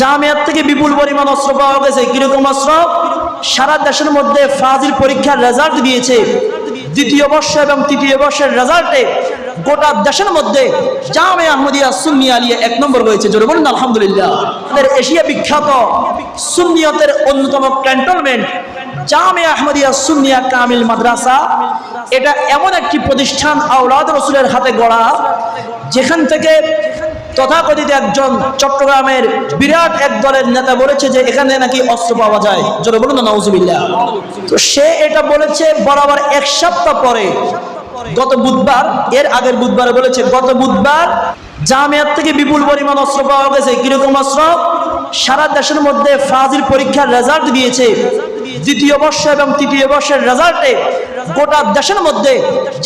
জামিয়াত থেকে বিপুল পরিমাণ অস্ত্র পাওয়া গেছে। কীরকম অস্ত্র? সারা দেশের মধ্যে ফাজিল পরীক্ষার রেজাল্ট দিয়েছে। দ্বিতীয় বর্ষ এবং তৃতীয় বর্ষের রেজাল্টে গোটা দেশের মধ্যে জামে আহমদিয়া সুন্নি আলিয়া এক নম্বর হয়েছে জোরে বলুন, আলহামদুলিল্লাহ। আমাদের এশিয়া বিখ্যাত সুন্নিয়তের অন্যতম ক্যান্টনমেন্ট জামে আহমদিয়া সুন্নিয়া কামিল মাদ্রাসা। এটা এমন একটি প্রতিষ্ঠান আওলাদ রসুলের হাতে গড়া, যেখান থেকে তথাকথিত একজন চট্টগ্রামের বিরাট এক দলের নেতা বলেছে যে এখানে নাকি অস্ত্র পাওয়া যায়। জোরে বলুন না নওজুবিল্লাহ তো সে এটা বলেছে বরাবর এক সপ্তাহ পরে। গত বুধবার, এর আগের বুধবারে বলেছে, গত বুধবার জামিয়াত থেকে বিপুল পরিমাণ অস্ত্র পাওয়া গেছে। কীরকম অস্ত্র? সারা দেশের মধ্যে ফাজিল পরীক্ষার রেজাল্ট দিয়েছে। দ্বিতীয় বর্ষ এবং তৃতীয় বর্ষের রেজাল্টে গোটা দেশের মধ্যে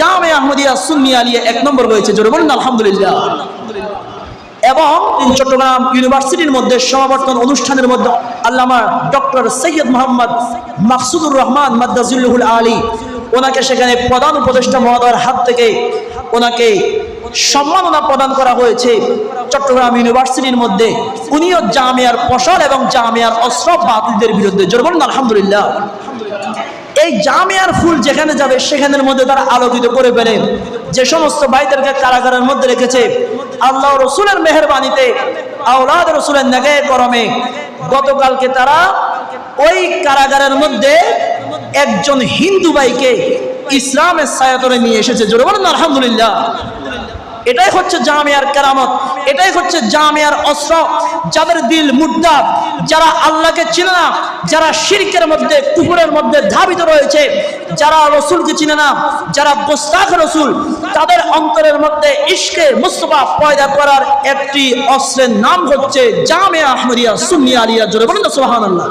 জামে আহমদিয়া সুন্নি আলিয়া এক নম্বর রয়েছে। জোরে বলুন আলহামদুলিল্লাহ। এবং চট্টগ্রাম ইউনিভার্সিটির মধ্যে সমাবর্তন অনুষ্ঠানের মধ্যে আল্লামা ডক্টর সৈয়দ মোহাম্মদ মাকসুদুর রহমান মাদ্দাজুল্লুহুল আলী ওনাকে সেখানে প্রধান উপদেষ্টা মহোদয়ের হাত থেকে ওনাকে সম্মাননা প্রদান করা হয়েছে চট্টগ্রাম ইউনিভার্সিটির মধ্যে। উনিও জামিয়ার ফসল এবং জামিয়ার অস্ত্র বাতিলদের বিরুদ্ধে জোর আলহামদুলিল্লাহ। এই জামিয়ার ফুল যেখানে যাবে, সেখানের মধ্যে তারা আলোকিত করে ফেলে। যে সমস্ত ভাইদেরকে কারাগারের মধ্যে রেখেছে, আল্লাহ রসুলের মেহরবানিতে, আওলাদ রসুলের নেগে করমে, গতকালকে তারা ওই কারাগারের মধ্যে একজন হিন্দু ভাইকে ইসলামের সায়াতরে নিয়ে এসেছে। জোরে বলেন আলহামদুলিল্লাহ। এটাই হচ্ছে জামিয়ার কেরামত, এটাই হচ্ছে জামিয়ার অস্ত্র। যাদের দিল মুদ্রা যারা আল্লাহকে চিনে না, যারা শিরকের মধ্যে কুকুরের মধ্যে ধাবিত রয়েছে, যারা রসুলকে চিনে না, যারা গোস্তাখ রসুল, তাদের অন্তরের মধ্যে ইশকে মুস্তফা পয়দা করার একটি অস্ত্রের নাম হচ্ছে জামিয়া আহমদিয়া সুন্নি আলিয়া। জোরে বলেন না সুবহানাল্লাহ।